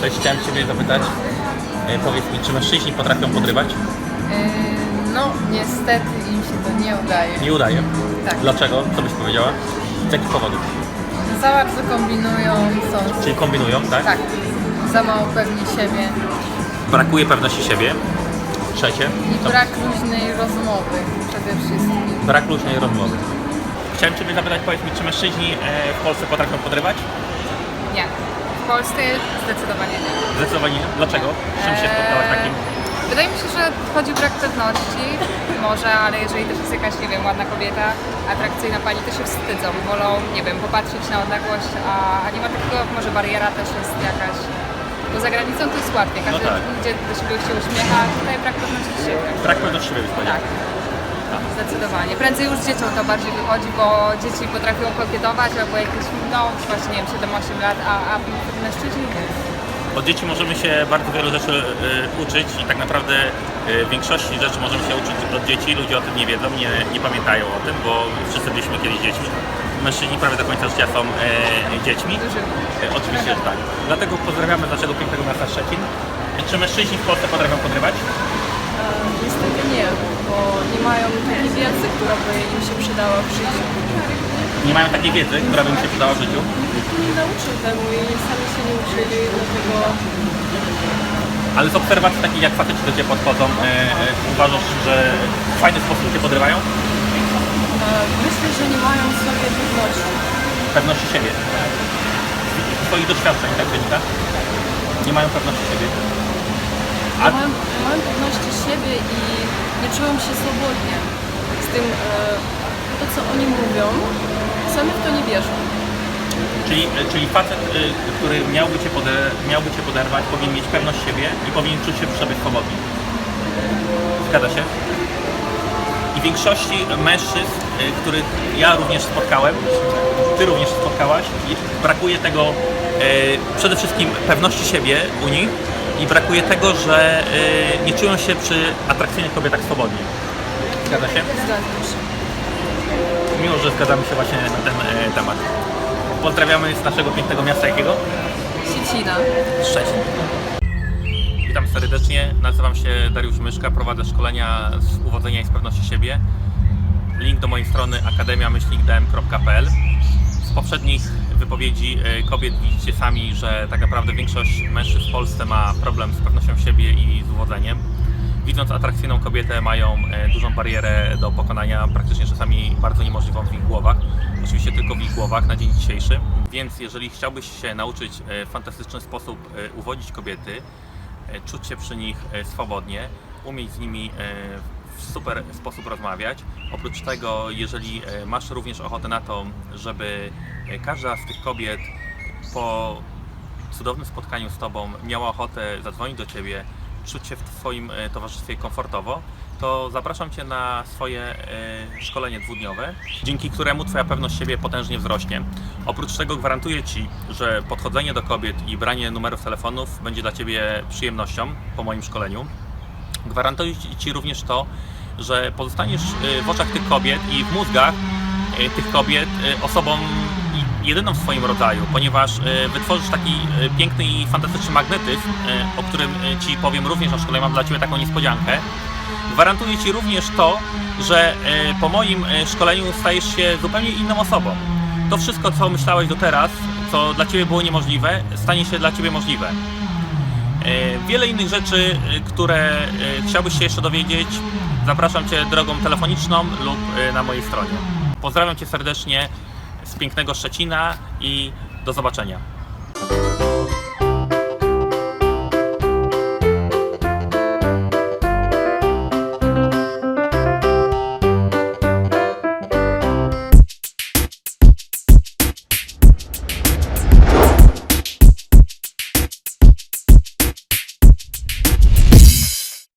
Cześć, chciałem Ciebie zapytać, e, powiedz mi, czy mężczyźni potrafią podrywać? Yy, No, niestety im się to nie udaje. Nie udaje. Tak. Dlaczego? Co byś powiedziała? Z jakich powodów? Za bardzo kombinują, są Czyli kombinują, tak? tak, za mało pewni siebie Brakuje pewności siebie. Trzecie. i Co? brak luźnej rozmowy przede wszystkim. Brak luźnej rozmowy. Chciałem Ciebie zapytać, powiedz mi, czy mężczyźni e, w Polsce potrafią podrywać? Nie. W Polsce zdecydowanie nie. Zdecydowanie nie. Dlaczego? Z czym się spotkałaś takim? Wydaje mi się, że chodzi brak pewności, może, ale jeżeli też jest jakaś, nie wiem, ładna kobieta, atrakcyjna pani, to się wstydzą, wolą, nie wiem, popatrzeć na odległość, a, a nie ma takiego, może bariera też jest jakaś. Bo za granicą to jest łatwiej, każdy tak. idzie do siebie się uśmiecha, a tutaj brak pewności siebie. Brak pewności siebie. Tak. Zdecydowanie. Prędzej już z dziecią to bardziej wychodzi, bo dzieci potrafią kokietować albo jakieś, no właśnie, nie wiem, 7-8 lat, a, a mężczyźni nie. Od dzieci możemy się bardzo wielu rzeczy e, uczyć i tak naprawdę e, większości rzeczy możemy się uczyć od dzieci. Ludzie o tym nie wiedzą, nie, nie pamiętają o tym, bo wszyscy byliśmy kiedyś dziećmi. Mężczyźni prawie do końca życia są e, dziećmi. E, oczywiście, że tak. Dlatego pozdrawiamy naszego pięknego miasta Szczecin. Czy mężczyźni w Polsce potrafią podrywać? Niestety nie, nie mają takiej wiedzy, która by im się przydała w życiu. Nie mają takiej wiedzy, która by im się przydała w życiu. Nikt nie nauczył temu i sami się nie uczyli, dlatego Ale z obserwacji takich jak faceci do Ciebie podchodzą, e, e, uważasz, że w fajny sposób Cię podrywają? e, myślę, że nie mają w sobie pewności. Pewności siebie. Z Twoich doświadczeń tak wynika? Nie mają pewności siebie. A mają pewności siebie i nie czują się swobodnie z tym, e, to co oni mówią, sami w to nie wierzą. Czyli, czyli facet, y, który miałby cię, poder, miałby cię poderwać, powinien mieć pewność siebie i powinien czuć się przy sobie swobodnie. Zgadza się? I większości mężczyzn, których ja również spotkałem, ty również spotkałaś, brakuje tego przede wszystkim pewności siebie u nich i brakuje tego, że y, nie czują się przy atrakcyjnych kobietach swobodnie. Zgadza się? Zgadzam się. Miło, że zgadzamy się właśnie na ten e, temat. Pozdrawiamy z naszego pięknego miasta jakiego? Siecina. Szczecin. Witam serdecznie, nazywam się Dariusz Myszka, prowadzę szkolenia z uwodzenia i z pewności siebie. Link do mojej strony akademia-dm.pl Z poprzednich wypowiedzi e, kobiet widzicie sami, że tak naprawdę większość mężczyzn w Polsce ma problem z pewnością siebie i z uwodzeniem. Widząc atrakcyjną kobietę mają e, dużą barierę do pokonania, praktycznie czasami bardzo niemożliwą w ich głowach. Oczywiście tylko w ich głowach na dzień dzisiejszy. Więc jeżeli chciałbyś się nauczyć e, w fantastyczny sposób uwodzić kobiety, czuć się przy nich swobodnie, umieć z nimi w super sposób rozmawiać. Oprócz tego, jeżeli e, masz również ochotę na to, żeby e, każda z tych kobiet po cudownym spotkaniu z Tobą miała ochotę zadzwonić do Ciebie, czuć się w Twoim e, towarzystwie komfortowo, to zapraszam Cię na swoje szkolenie dwudniowe, dzięki któremu Twoja pewność siebie potężnie wzrośnie. Oprócz tego gwarantuję Ci, że podchodzenie do kobiet i branie numerów telefonów będzie dla Ciebie przyjemnością po moim szkoleniu. Gwarantuję Ci również to, że pozostaniesz y, w oczach tych kobiet i w mózgach y, tych kobiet y, osobą jedyną w swoim rodzaju, ponieważ wytworzysz taki piękny i fantastyczny magnetyzm, o którym Ci powiem również na szkole, mam dla Ciebie taką niespodziankę. Gwarantuję Ci również to, że po moim szkoleniu stajesz się zupełnie inną osobą. To wszystko, co myślałeś do teraz, co dla Ciebie było niemożliwe, stanie się dla Ciebie możliwe. E, Wiele innych rzeczy, e, które e, chciałbyś się jeszcze dowiedzieć, zapraszam Cię drogą telefoniczną lub na mojej stronie. Pozdrawiam Cię serdecznie z pięknego Szczecina i do zobaczenia.